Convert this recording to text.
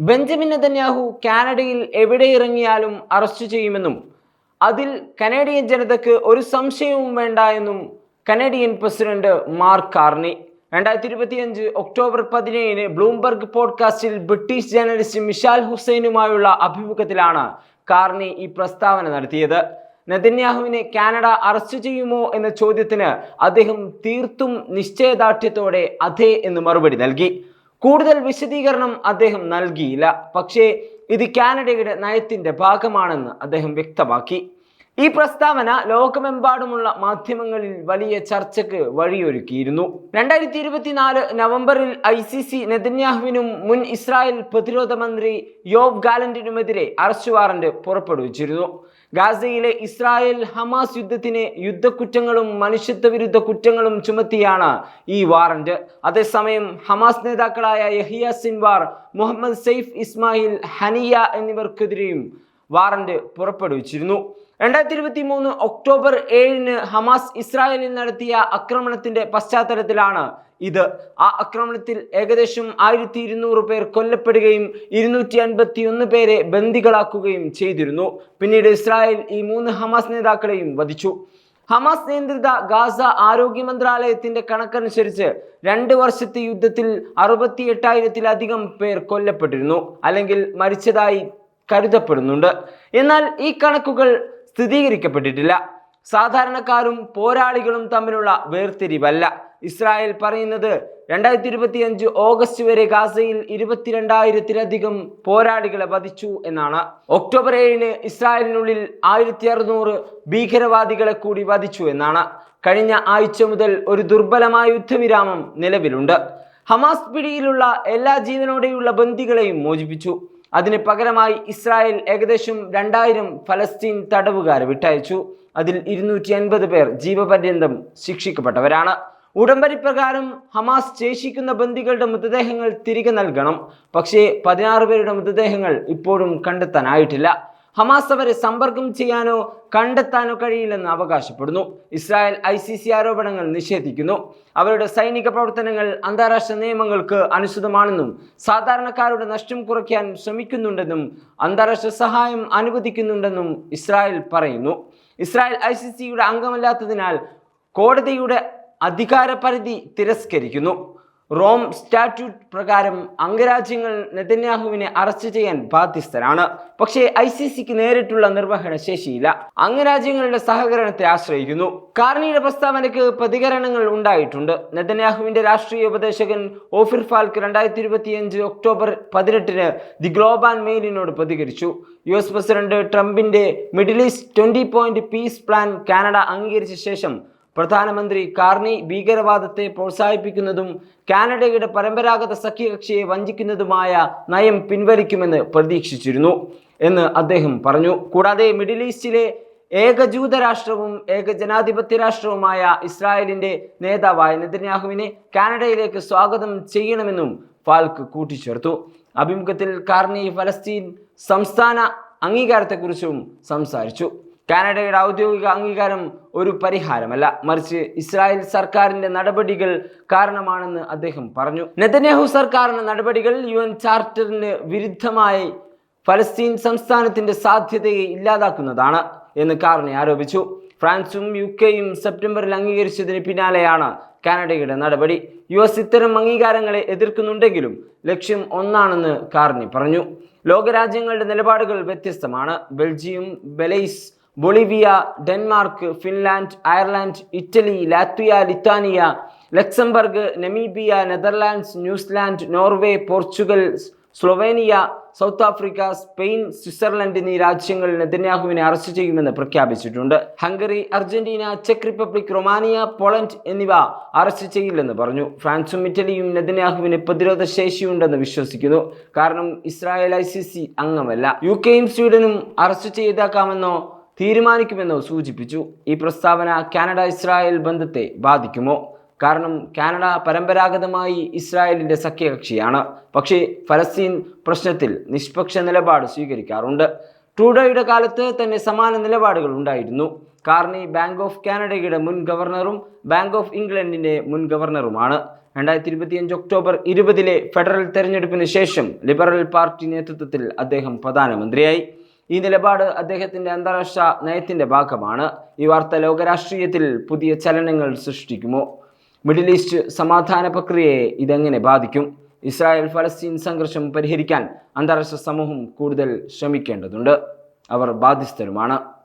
Benjamin Netanyahu കാനഡയിൽ എവിടെ ഇറങ്ങിയാലും arrest ചെയ്യുമെന്നും അതിൽ കനേഡിയൻ ജനതയ്ക്ക് ഒരു സംശയവും വേണ്ട എന്നും കനേഡിയൻ പ്രസിഡന്റ് മാർക്ക് കാർണി. രണ്ടായിരത്തി ഇരുപത്തിയഞ്ച് ഒക്ടോബർ പതിനേഴിന് ബ്ലൂംബർഗ് പോഡ്കാസ്റ്റിൽ ബ്രിട്ടീഷ് ജേർണലിസ്റ്റ് മിഷാൽ ഹുസൈനുമായുള്ള അഭിമുഖത്തിലാണ് കാർണി ഈ പ്രസ്താവന നടത്തിയത്. നെതന്യാഹുവിനെ കാനഡ അറസ്റ്റ് ചെയ്യുമോ എന്ന ചോദ്യത്തിന് അദ്ദേഹം തീർത്തും നിശ്ചയദാർഢ്യത്തോടെ അതെ എന്ന് മറുപടി നൽകി. കൂടുതൽ വിശദീകരണം അദ്ദേഹം നൽകിയില്ല. പക്ഷേ ഇത് കാനഡയുടെ നയത്തിന്റെ ഭാഗമാണെന്ന് അദ്ദേഹം വ്യക്തമാക്കി. ഈ പ്രസ്താവന ലോകമെമ്പാടുമുള്ള മാധ്യമങ്ങളിൽ വലിയ ചർച്ചയ്ക്ക് വഴിയൊരുക്കിയിരുന്നു. രണ്ടായിരത്തി ഇരുപത്തിനാല് നവംബറിൽ ഐ സി സി നെതന്യാഹുവിനും മുൻ ഇസ്രായേൽ പ്രതിരോധ മന്ത്രി യോബ് ഗാലന്റിനുമെതിരെ അറസ്റ്റ് വാറന്റ് പുറപ്പെടുവിച്ചിരുന്നു. ഗാസയിലെ ഇസ്രായേൽ ഹമാസ് യുദ്ധത്തിന് യുദ്ധക്കുറ്റങ്ങളും മനുഷ്യത്വ വിരുദ്ധ കുറ്റങ്ങളും ചുമത്തിയാണ് ഈ വാറന്റ്. അതേസമയം ഹമാസ് നേതാക്കളായ Yahya Sinwar Mohammed Deif Ismail Haniyeh എന്നിവർക്കെതിരെയും warrant പുറപ്പെടുവിച്ചിരുന്നു. രണ്ടായിരത്തി ഇരുപത്തി മൂന്ന് ഒക്ടോബർ ഏഴിന് ഹമാസ് ഇസ്രായേലിൽ നടത്തിയ ആക്രമണത്തിന്റെ പശ്ചാത്തലത്തിലാണ് ഇത്. ആ ആക്രമണത്തിൽ ഏകദേശം ആയിരത്തി ഇരുന്നൂറ് പേർ കൊല്ലപ്പെടുകയും ഇരുന്നൂറ്റി അൻപത്തി ഒന്ന് പേരെ ബന്ദികളാക്കുകയും ചെയ്തിരുന്നു. പിന്നീട് ഇസ്രായേൽ ഈ മൂന്ന് ഹമാസ് നേതാക്കളെയും വധിച്ചു. ഹമാസ് നിയന്ത്രിത ഗാസ ആരോഗ്യ മന്ത്രാലയത്തിന്റെ കണക്കനുസരിച്ച് രണ്ട് വർഷത്തെ യുദ്ധത്തിൽ അറുപത്തി എട്ടായിരത്തിലധികം പേർ കൊല്ലപ്പെട്ടിരുന്നു അല്ലെങ്കിൽ മരിച്ചതായി കരുതപ്പെടുന്നുണ്ട്. എന്നാൽ ഈ കണക്കുകൾ സ്ഥിരീകരിക്കപ്പെട്ടിട്ടില്ല. സാധാരണക്കാരും പോരാളികളും തമ്മിലുള്ള വേർതിരിവല്ല. ഇസ്രായേൽ പറയുന്നത് രണ്ടായിരത്തി ഇരുപത്തി അഞ്ച് ഓഗസ്റ്റ് വരെ ഗാസയിൽ ഇരുപത്തിരണ്ടായിരത്തിലധികം പോരാളികളെ വധിച്ചു എന്നാണ്. ഒക്ടോബർ ഏഴിന് ഇസ്രായേലിനുള്ളിൽ ആയിരത്തി അറുന്നൂറ് ഭീകരവാദികളെ കൂടി വധിച്ചു എന്നാണ്. കഴിഞ്ഞ ആഴ്ച മുതൽ ഒരു ദുർബലമായ യുദ്ധവിരാമം നിലവിലുണ്ട്. ഹമാസ് പിടിയിലുള്ള എല്ലാ ജീവനോടെയുള്ള ബന്ദികളെയും മോചിപ്പിച്ചു. അതിന് പകരമായി ഇസ്രായേൽ ഏകദേശം രണ്ടായിരം ഫലസ്തീൻ തടവുകാരെ വിട്ടയച്ചു. അതിൽ ഇരുന്നൂറ്റി അൻപത് പേർ ജീവപര്യന്തം ശിക്ഷിക്കപ്പെട്ടവരാണ്. ഉടമ്പടി പ്രകാരം ഹമാസ് ശേഷിക്കുന്ന ബന്ദികളുടെ മൃതദേഹങ്ങൾ തിരികെ നൽകണം. പക്ഷേ പതിനാറ് പേരുടെ മൃതദേഹങ്ങൾ ഇപ്പോഴും കണ്ടെത്താനായിട്ടില്ല. ഹമാസ് അവരെ സമ്പർക്കം ചെയ്യാനോ കണ്ടെത്താനോ കഴിയില്ലെന്ന് അവകാശപ്പെടുന്നു. ഇസ്രായേൽ ഐ സി സി ആരോപണങ്ങൾ നിഷേധിക്കുന്നു. അവരുടെ സൈനിക പ്രവർത്തനങ്ങൾ അന്താരാഷ്ട്ര നിയമങ്ങൾക്ക് അനുസൃതമാണെന്നും സാധാരണക്കാരുടെ നഷ്ടം കുറയ്ക്കാൻ ശ്രമിക്കുന്നുണ്ടെന്നും അന്താരാഷ്ട്ര സഹായം അനുവദിക്കുന്നുണ്ടെന്നും ഇസ്രായേൽ പറയുന്നു. ഇസ്രായേൽ ഐ സി സിയുടെ അംഗമല്ലാത്തതിനാൽ കോടതിയുടെ അധികാര പരിധി തിരസ്കരിക്കുന്നു. റോം സ്റ്റാറ്റ്യൂട്ട് പ്രകാരം അംഗരാജ്യങ്ങൾ നെതന്യാഹുവിനെ അറസ്റ്റ് ചെയ്യാൻ ബാധ്യസ്ഥരാണ്. പക്ഷേ ഐ സി സിക്ക് നേരിട്ടുള്ള നിർവഹണ ശേഷിയില്ല. അംഗരാജ്യങ്ങളുടെ സഹകരണത്തെ ആശ്രയിക്കുന്നു. കാർണിയുടെ പ്രസ്താവനയ്ക്ക് പ്രതികരണങ്ങൾ ഉണ്ടായിട്ടുണ്ട്. നെതന്യാഹുവിന്റെ രാഷ്ട്രീയ ഉപദേശകൻ ഓഫിർ ഫാൽക്ക് രണ്ടായിരത്തി ഇരുപത്തിയഞ്ച് ഒക്ടോബർ പതിനെട്ടിന് ദി ഗ്ലോബൽ മെയിലിനോട് പ്രതികരിച്ചു. യു എസ് പ്രസിഡന്റ് ട്രംപിന്റെ Middle East twenty point peace plan Canada അംഗീകരിച്ച ശേഷം പ്രധാനമന്ത്രി കാർണി ഭീകരവാദത്തെ പ്രോത്സാഹിപ്പിക്കുന്നതും കാനഡയുടെ പരമ്പരാഗത സഖ്യകക്ഷിയെ വഞ്ചിക്കുന്നതുമായ നയം പിൻവലിക്കുമെന്ന് പ്രതീക്ഷിച്ചിരുന്നു എന്ന് അദ്ദേഹം പറഞ്ഞു. കൂടാതെ മിഡിൽ ഈസ്റ്റിലെ ഏകജൂത രാഷ്ട്രവും ഏക ജനാധിപത്യ രാഷ്ട്രവുമായ ഇസ്രായേലിന്റെ നേതാവായ നെതന്യാഹുവിനെ കാനഡയിലേക്ക് സ്വാഗതം ചെയ്യണമെന്നും ഫാൽക്ക് കൂട്ടിച്ചേർത്തു. അഭിമുഖത്തിൽ കാർണി ഫലസ്തീൻ സംസ്ഥാന അംഗീകാരത്തെക്കുറിച്ചും സംസാരിച്ചു. കാനഡയുടെ ഔദ്യോഗിക അംഗീകാരം ഒരു പരിഹാരമല്ല. മറിച്ച് ഇസ്രായേൽ സർക്കാരിന്റെ നടപടികൾ കാരണമാണെന്ന് അദ്ദേഹം പറഞ്ഞു. നെതന്യാഹു സർക്കാരിന്റെ നടപടികൾ യു എൻ ചാർട്ടറിന് വിരുദ്ധമായി ഫലസ്തീൻ സംസ്ഥാനത്തിന്റെ സാധ്യതയെ ഇല്ലാതാക്കുന്നതാണ് എന്ന് കാർണി ആരോപിച്ചു. ഫ്രാൻസും യു കെയും സെപ്റ്റംബറിൽ അംഗീകരിച്ചതിന് പിന്നാലെയാണ് കാനഡയുടെ നടപടി. യു എസ് ഇത്തരം അംഗീകാരങ്ങളെ എതിർക്കുന്നുണ്ടെങ്കിലും ലക്ഷ്യം ഒന്നാണെന്ന് കാർണി പറഞ്ഞു. ലോകരാജ്യങ്ങളുടെ നിലപാടുകൾ വ്യത്യസ്തമാണ്. Belgium Belize Bolivia Denmark Finland Ireland Italy Latvia Lithuania Luxembourg Namibia Netherlands New Zealand Norway Portugal Slovenia South Africa Spain Switzerland എന്നീ രാജ്യങ്ങൾ നെതന്യാഹുവിനെ അറസ്റ്റ് ചെയ്യുമെന്ന് പ്രഖ്യാപിച്ചിട്ടുണ്ട്. ഹംഗറി അർജന്റീന ചെക്ക് റിപ്പബ്ലിക് റൊമാനിയ പോളണ്ട് എന്നിവ അറസ്റ്റ് ചെയ്യില്ലെന്ന് പറഞ്ഞു. ഫ്രാൻസും ഇറ്റലിയും നെതന്യാഹുവിന് പ്രതിരോധ ശേഷിയുണ്ടെന്ന് വിശ്വസിക്കുന്നു. കാരണം ഇസ്രായേൽ ഐ അംഗമല്ല. യു കെയും സ്വീഡനും അറസ്റ്റ് ചെയ്തേക്കാമെന്നോ തീരുമാനിക്കുമെന്നോ സൂചിപ്പിച്ചു. ഈ പ്രസ്താവന കാനഡ ഇസ്രായേൽ ബന്ധത്തെ ബാധിക്കുമോ? കാരണം കാനഡ പരമ്പരാഗതമായി ഇസ്രായേലിന്റെ സഖ്യകക്ഷിയാണ്. പക്ഷേ ഫലസ്തീൻ പ്രശ്നത്തിൽ നിഷ്പക്ഷ നിലപാട് സ്വീകരിക്കാറുണ്ട്. ട്രൂഡോയുടെ കാലത്ത് തന്നെ സമാന നിലപാടുകൾ ഉണ്ടായിരുന്നു. കാർണി ബാങ്ക് ഓഫ് കാനഡയുടെ മുൻ ഗവർണറും ബാങ്ക് ഓഫ് ഇംഗ്ലണ്ടിന്റെ മുൻ ഗവർണറുമാണ്. രണ്ടായിരത്തി ഇരുപത്തിയഞ്ച് ഒക്ടോബർ ഇരുപതിലെ ഫെഡറൽ തെരഞ്ഞെടുപ്പിന് ശേഷം ലിബറൽ പാർട്ടി നേതൃത്വത്തിൽ അദ്ദേഹം പ്രധാനമന്ത്രിയായി. ഈ നിലപാട് അദ്ദേഹത്തിന്റെ അന്താരാഷ്ട്ര നയത്തിന്റെ ഭാഗമാണ്. ഈ വാർത്ത ലോകരാഷ്ട്രീയത്തിൽ പുതിയ ചലനങ്ങൾ സൃഷ്ടിക്കുമോ? മിഡിൽ ഈസ്റ്റ് സമാധാന പ്രക്രിയയെ ഇതെങ്ങനെ ബാധിക്കും? ഇസ്രായേൽ ഫലസ്തീൻ സംഘർഷം പരിഹരിക്കാൻ അന്താരാഷ്ട്ര സമൂഹം കൂടുതൽ ശ്രമിക്കേണ്ടതുണ്ട്. അവർ ബാധ്യസ്ഥരുമാണ്.